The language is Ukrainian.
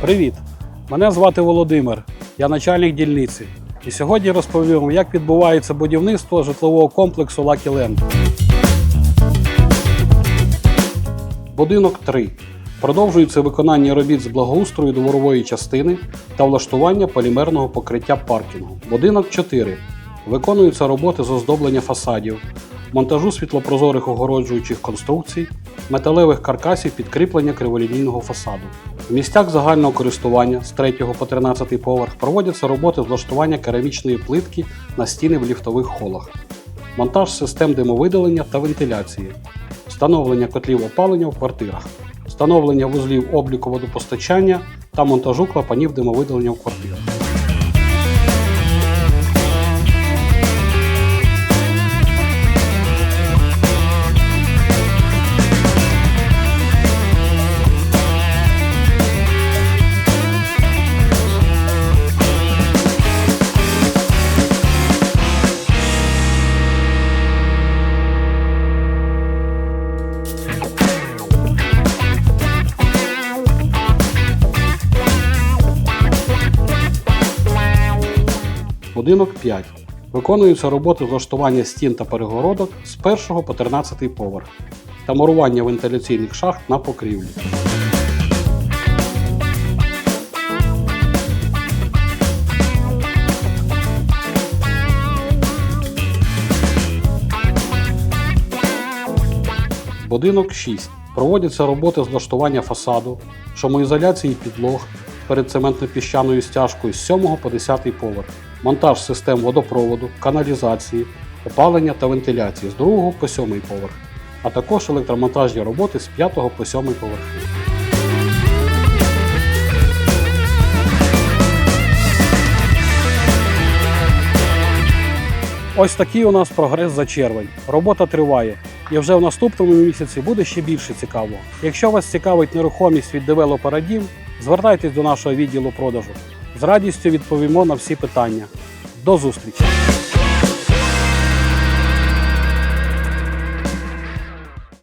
Привіт! Мене звати Володимир, я начальник дільниці. І сьогодні розповім, як відбувається будівництво житлового комплексу Lucky Land. Будинок 3. Продовжується виконання робіт з благоустрою дворової частини та влаштування полімерного покриття паркінгу. Будинок 4. Виконуються роботи з оздоблення фасадів, монтажу світлопрозорих огороджуючих конструкцій, металевих каркасів підкріплення криволінійного фасаду. В місцях загального користування з 3 по 13 поверх проводяться роботи з влаштування керамічної плитки на стіни в ліфтових холах, монтаж систем димовидалення та вентиляції, встановлення котлів опалення в квартирах, встановлення вузлів обліку водопостачання та монтажу клапанів димовидалення в квартирах. Будинок 5. Виконуються роботи влаштування стін та перегородок з 1 по 13 поверх та мурування вентиляційних шахт на покрівлі. Будинок 6. Проводяться роботи з влаштування фасаду, шумоізоляції підлог перед цементно-піщаною стяжкою з 7 по 10 поверх, монтаж систем водопроводу, каналізації, опалення та вентиляції з 2 по 7 поверх, а також електромонтажні роботи з 5 по 7 поверхи. Ось такий у нас прогрес за червень. Робота триває. І вже в наступному місяці буде ще більше цікаво. Якщо вас цікавить нерухомість від девелопера Дім, звертайтесь до нашого відділу продажу. З радістю відповімо на всі питання. До зустрічі!